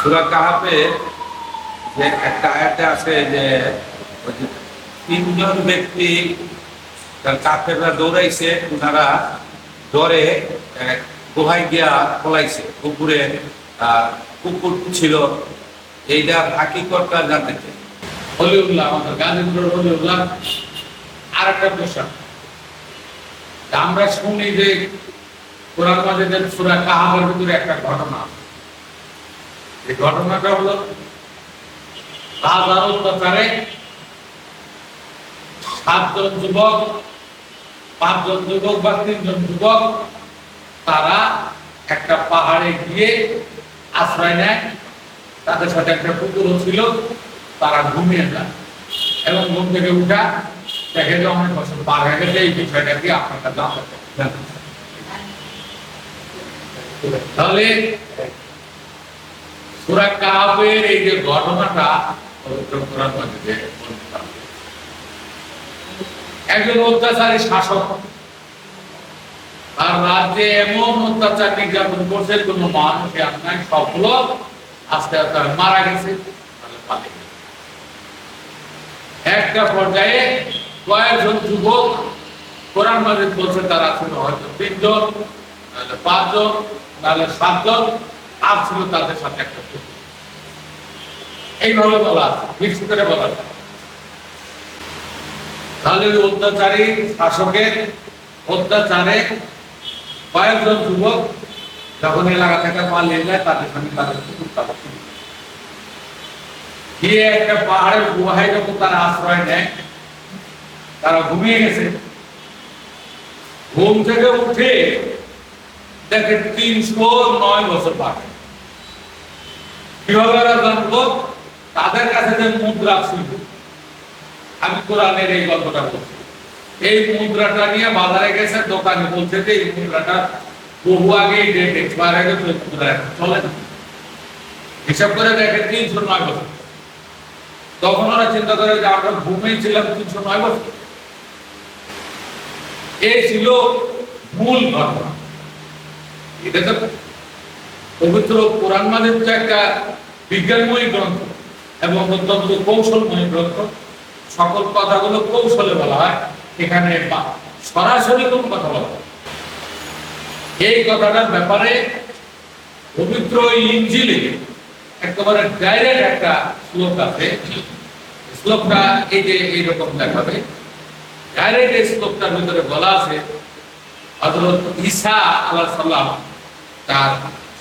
সুরা কাহাপে যে একটা আয়াতে আছে যে তিনজন ব্যক্তি তার কাফেররা দৌড়াইছে ওনারা এক গুহায় গিয়া পলাইছে। কুকুরে কুকুর ছিল। এইটা হাকিকতটা জানতে চাই। হলিউল্লাহ, আমাদের গাজীপুরের হলিউল্লাহ আর একটা পেশা আমরা শুনি যে কোরআন মাজিদের সুরা কাহাবের ভিতরে একটা ঘটনা আছে। এই ঘটনাটা হলো রাজার সাতজন যুবক, পাঁচজন যুবক বা তিনজন যুবক, তারা একটা পাহাড়ে গিয়ে আশ্রয় নেয়। তাদের সাথে একটা কুকুরও ছিল, তারা ঘুমিয়ে যায় এবং ঘুম থেকে উঠা দেখে যে অনেক বছর পার হয়ে গেছে, এই বিষয়টা কি আপনার কাছে তাহলে সুরা কাহাবের এই যে ঘটনাটা পবিত্র কোরআন মাজিদে একজন অত্যাচারী শাসক আর রাজ্যে এমন অত্যাচার নির্যাতন করছে, কোনো মানুষ আপনার সবগুলো আস্তে আস্তে মারা গেছে। একটা পর্যায়ে কয়েকজন যুবক কোরআন মাজিদ বলছে, তারা ছিল হয়তো তিনজন নাহলে পাঁচজন নাহলে সাতজন আর ছিল তাদের সাথে একটা এইভাবে বলা করে বলা। তাহলে ওই অত্যাচারী শাসকের অত্যাচারে কয়েকজন যুবক যখন এলাকা থেকে পালিয়ে যায়, তাদের সঙ্গে তাদের। গিয়ে একটা পাহাড়ের গুহায় যখন তারা আশ্রয় নেয়, তারা ঘুমিয়ে গেছে। ঘুম থেকে উঠে দেখে তিনশো নয় বছর পাবে কীভাবে জানব তাদের কাছে যে মুদ্রা ছিল, আমি কোরআনের এই গল্পটা বলছি। এই মুদ্রাটা নিয়ে বাজারে গেছে, দোকানে বলছে যে এই মুদ্রাটা বহু আগে মুদ্রা হিসাব করে দেখে তিনশো নয় বছর। তখন ওরা চিন্তা করে যে আমরা ঘুমেই ছিলাম তিনশো নয় বছর। এই ছিল মূল ঘটনা। এটা তো পবিত্র কোরআন মাজিদ তো একটা বিজ্ঞানময়ী গ্রন্থ এবং অত্যন্ত কৌশলময়ী গ্রন্থ। সকল কথাগুলো কৌশলে বলা হয়। এখানে সরাসরি কোন কথা বলা এই কথাটার ব্যাপারে পবিত্র ইঞ্জিলে একেবারে ডাইরেক্ট একটা শ্লোক আছে। শ্লোকটা এই যে এইরকম দেখাবে। ডাইরেক্ট এই শ্লোকটার ভিতরে বলা আছে, হযরত ঈসা আলাইহিস সালাম তার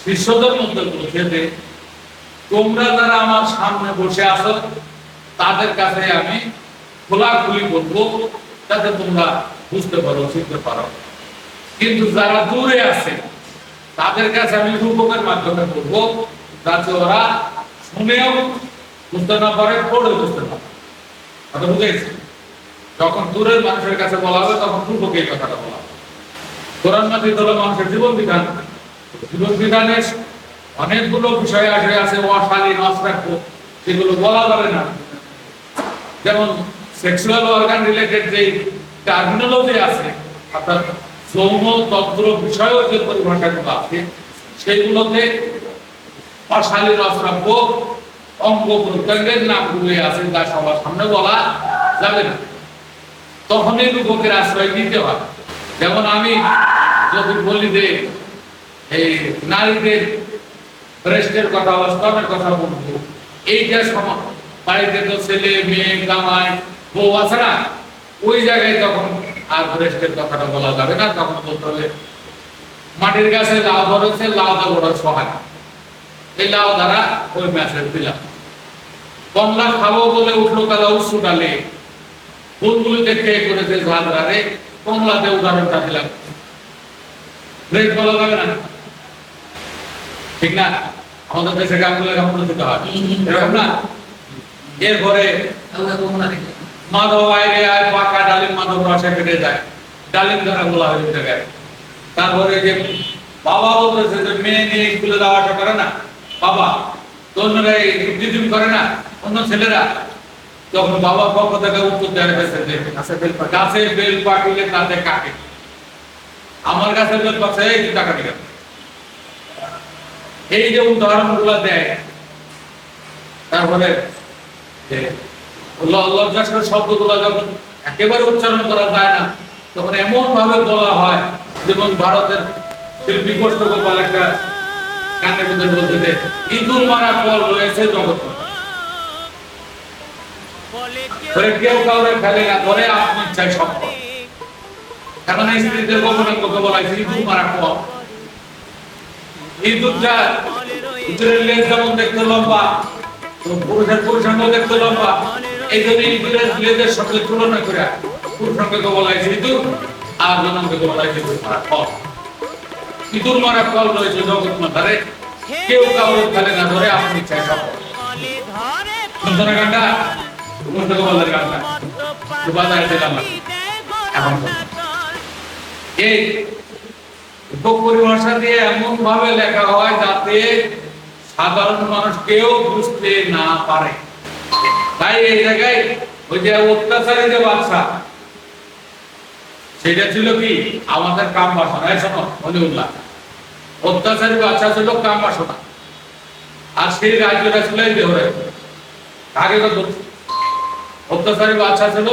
শিষ্যদের মধ্যে বলছে যে তোমরা যারা আমার সামনে বসে আছো, তাদের কাছে আমি খোলাখুলি বলব, যাতে তোমরা বুঝতে পারো, শিখতে পারো। কিন্তু যারা দূরে আছে, তাদের কাছে আমি রূপকের মাধ্যমে বলব, যাতে ওরা শুনেও বুঝতে না পারে পড়ে বুঝতে পারে। বুঝেছি যখন দূরের মানুষের কাছে বলা হবে, তখন রূপকে এই কথাটা বলা হবে। কোরআন মাজিদ হলো মানুষের জীবন বিধান। জীবন বিধানের অনেকগুলো বিষয় আসে আছে, অশালীন, অশ্রাব্য, সেগুলো বলা যাবে না। যেমন সেক্সুয়াল অর্গান রিলেটেড যে টার্মিনোলজি আছে, অর্থাৎ যৌন তন্ত্র বিষয়ক যে পরিভাষাগুলো আছে, সেগুলোতে অশালীন, অশ্রাব্য অঙ্গ প্রত্যঙ্গের নামগুলো আছে, যা সবার সামনে বলা যাবে না। তখনই রূপকের আশ্রয় নিতে হয়। যেমন আমি যদি বলি যে, এই নারীদের ব্রেস্টের কথা বা স্তনের কথা বলব। এইটা সমান বাড়িতে তো ছেলে, মেয়ে, জামাই, বউ আছে না? ওই জায়গায় তখন আর ব্রেস্টের কথাটা বলা যাবে না। তখন বলতে হবে মাটির গাছে লাউ ধরেছে, লাউ দা বড় সহায়। এই লাউ দ্বারা ওই ম্যাসেজ দিলাম কমলা খাব বলে উঠল কাদা উৎসু ডালে। ফুলগুলি দেখে করেছে ঝালদারে কমলাতে উদাহরণটা দিলাম ব্রেক বলা যাবে না? ঠিক না? আমাদের দেশে গাছগুলো কেমন দিতে হয়। এরকম না? এরপরে মাধব আইরে আয় পাকা ডালিম মাধব রসে কেটে যায়। ডালিম দ্বারা বলা হয় জায়গায় তারপরে যে বাবা বলতেছে যে মেয়ে নিয়ে স্কুলে যাওয়া আসা করে না। বাবা তো অন্যরা দিদিম করে না অন্য ছেলেরা? তখন বাবার পক্ষ থেকে উত্তর দেওয়া হয়েছে যে গাছে বেল পাকিলে তাতে কাকে? আমার কাছে বেল পাচ্ছে এই টাকা দিকে এই যে উদাহরণগুলা দেয় তারপরে শব্দগুলো যখন একেবারে উচ্চারণ করা যায় না তখন এমন ভাবে বলা হয় যেমন ভারতের শিল্পী কষ্ট গোপাল একটা মধ্যে বলতে ইঁদুর মারা কল রয়েছে জগৎ। ধরে কেউ কাউরে ফেলে না ধরে আপনি সম্ভব এখন স্ত্রীদের কথা বলা ইঁদুর মারা কল ইঁদুরটা ইঁদুরের লেজ যেমন দেখতে লম্বা পুরুষের পুরুষাঙ্গ দেখতে লম্বা, এই জন্য ইঁদুরের লেজের সঙ্গে তুলনা করে পুরুষাঙ্গকে বলা হয়েছে ইঁদুর, আর জনাঙ্গকে বলা হয়েছে ইঁদুর মারা কল ইঁদুর মারা কল রয়েছে জগৎ মাথারে কেউ কাউরে ফেলে না ধরে আপনি ইচ্ছায় সম্ভব সুন্দর গানটা? মুস্তফা বলার গানটা। বাজারে দিলাম। এখন এই উপপরিভাষা দিয়ে এমন ভাবে লেখা হয় যাতে সাধারণ মানুষ কেউ বুঝতে না পারে। তাই এই জায়গায় ওই যে অত্যাচারী যে বাচ্চা সেটা ছিল কি? আমাদের কাম বাসনা। এই শোনো হলিউল্লাহ অত্যাচারী বাচ্চা ছিল কাম বাসনা। আর সেই রাজ্যটা ছিল এই দেহরে। আগে কত অত্যাচারী বাচ্চা ছিল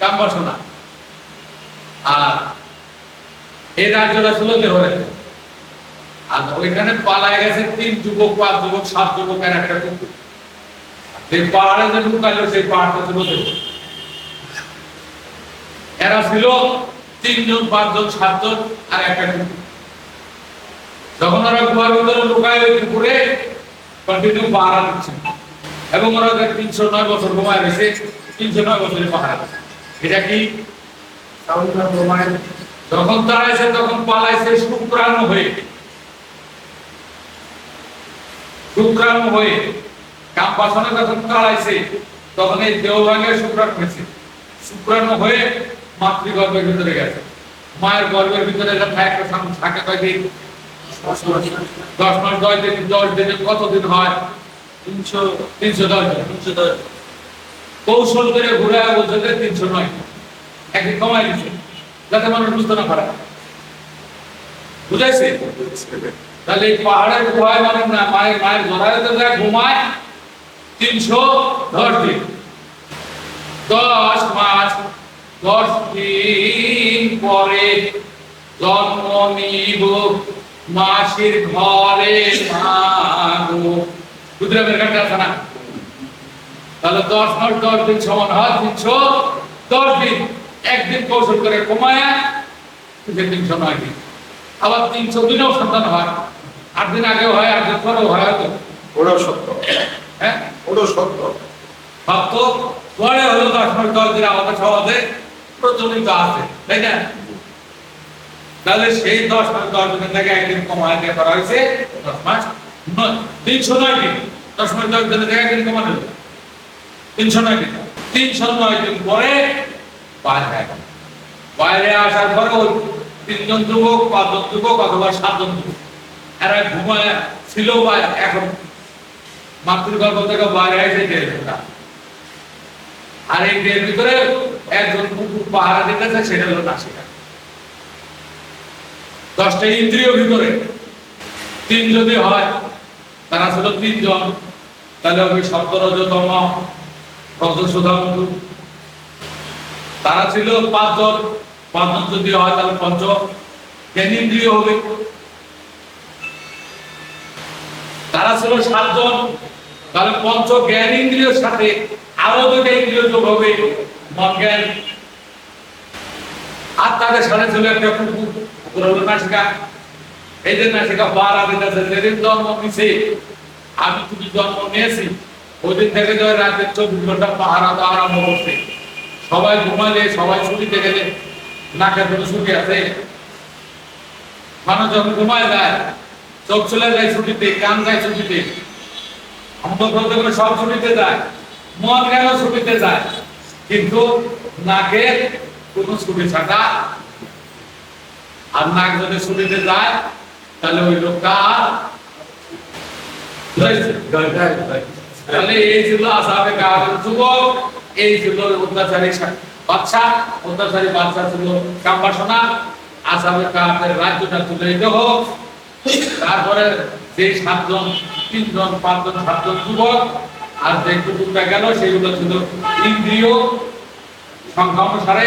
কাম বাসনা। আর আর ওইখানে পালায় তিন যুবক, পাঁচ যুবক, সাত যুবক আর একটা কুকুর। সেই পাহাড়ে যে যখন ওরা গুহার ভিতরে লুকায় ওই কুকুরে, কন্টিনিউ পাহারা দিচ্ছে। এবং ওরা তিনশো নয় বছর ঘুমায় রয়েছে তিনশো নয় বছরে পাহারা এটা কি? যখন এসে তখন পালাইছে শুক্রাণু হয়ে। শুক্রাণু হয়ে কাম বাসনে যখন তাড়াইছে তখন এই দেহ ভাঙে শুক্রাণু হয়েছে। শুক্রাণু হয়ে মাতৃগর্ভের ভিতরে গেছে। মায়ের গর্ভের ভিতরে একটা থাকে কয়দিন? দশ মাস। দশ দিন, দশ দিনে কতদিন হয়? তিনশো তিনশো দশ দিন, তিনশো দশ কৌশল করে ঘুরে বলছে তিনশো নয়। একদিন কমাই দিচ্ছে যাতে মানুষ বুঝতে না পারে। বুঝাইছে? তাহলে পাহাড়ের গুহায় মানে না, মায়ের মায়ের জরায়ুতে যায়, ঘুমায়, তিনশো দশ দিন। দশ মাস, দশ দিন পরে জন্ম নিব, মাসির ঘরে মাগো গুজরাটের গানটা আছে না? তাহলে দশ মাস, দশ দিন সমান হয় তিনশো দশ দিন। একদিন কৌশল করে কমায় তিনশো নয় দিন আবার তিনশো দিনেও সন্তান হয়। আট দিন আগেও হয় আট দিন পরেও হয় হয়তো। ওটাও সত্য। হ্যাঁ? ওটাও সত্য। ভাবত পরে হলো দশ মাস দশ দিন আমাদের সমাজে প্রচলিত আছে তাই না? তাহলে সেই দশ মাস দশ দিনের থেকে একদিন কমায় দিয়ে করা হয়েছে দশ মাস তিনশো নয় দিন। দশ মাস দশ দিনের থেকে একদিন কমানো তিনশো নয় দিন। তিনশো নয় দিন পরে বাইরে আসে। বাইরে আসার পরে তিনজন যুবক, পাঁচজন যুবক অথবা সাতজন যুবক, এরা ঘুমায় ছিল বা এখন। মাতৃগর্ভ থেকে বাইরে এসে গেছে আর এই ডের ভিতরে একজন কুকুর পাহারা দিতেছে, সেটা হলো নাসিকা দশটা ইন্দ্রিয় ভিতরে তিন যদি হয়, তারা ছিল তিনজন। তাহলে হবে সপ্তরজতম রজসুধাম তারা ছিল পাঁচজন পাঁচজন যদি হয় তাহলে পঞ্চ জ্ঞানেন্দ্রিয় হবে। তারা ছিল সাতজন, তাহলে পঞ্চ জ্ঞান ইন্দ্রিয়র সাথে আরও দুটো ইন্দ্রিয় যোগ হবে, মন জ্ঞান। আর তাদের সাথে ছিল একটা কুকুর নাসিকা। এই যে নাসিকা বার আছে, যেদিন জন্ম নিছে, আমি তুমি জন্ম নিয়েছি ওই দিন থেকে রাতে চব্বিশ ঘণ্টা পাহারা দেওয়া আরম্ভ করছে। সবাই ঘুমালে, সবাই ছুটিতে গেলে নাকের কোনো ছুটি আছে। মানুষ যখন ঘুমায় যায়, চোখ চলে যায় ছুটিতে, কান যায় ছুটিতে। আমাদের গেলে সব ছুটিতে যায়, মন কেন ছুটিতে যায়? কিন্তু নাকের কোনো ছুটি ছাটা আর নাক যদি ছুটিতে যায়, তাহলে ওই লোকটা তাহলে এই ছিল আসামে কাহাবের যুবক। এই ছিল অত্যাচারী বাচ্চা অত্যাচারী বাচ্চা ছিল কাম্বাসনা আসামে কাহাবের রাজ্যটা ছিল এই দেহ তারপরে যে সাতজন, তিনজন, পাঁচজন, সাতজন যুবক, আর যে কুকুরটা গেল, সেগুলো ছিল ইন্দ্রিয় সংখ্যা অনুসারে।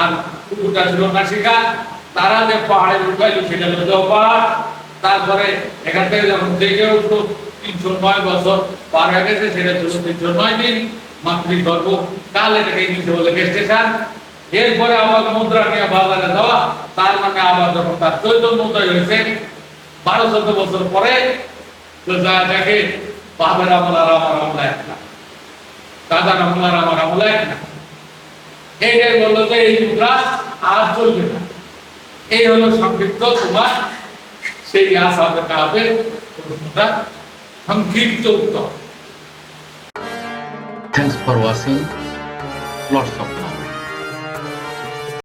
আর কুকুরটা ছিল নাসিকা। তারা যে পাহাড়ে উঠাইলো সেটা হলো দেহ পাহাড় তারপরে এখান থেকে যখন জেগে উঠল, তিনশো নয় বছর পার হয়ে গেছে, সেটা ছিল তিনশো নয় দিন। মাতৃগর্ভ কাল এটাকে ইংলিশে বলে স্টেশন এরপরে আবার মুদ্রা নিয়ে বাজারে যাওয়া, তার মানে আবার যখন তার চৈত মুদ্রা হয়েছে, বারো চোদ্দ বছর পরে তো যা দেখে বাবার আমল আর আমার আমলা এক না। দাদার আমল আর আমার আমলা এক না। এইটাই বলল যে এই মুদ্রা আর চলবে না। এই হলো সংক্ষিপ্ত তোমার সেই আসাবে কাবে সংক্ষিপ্ত উত্তর। Thanks for watching. Lots of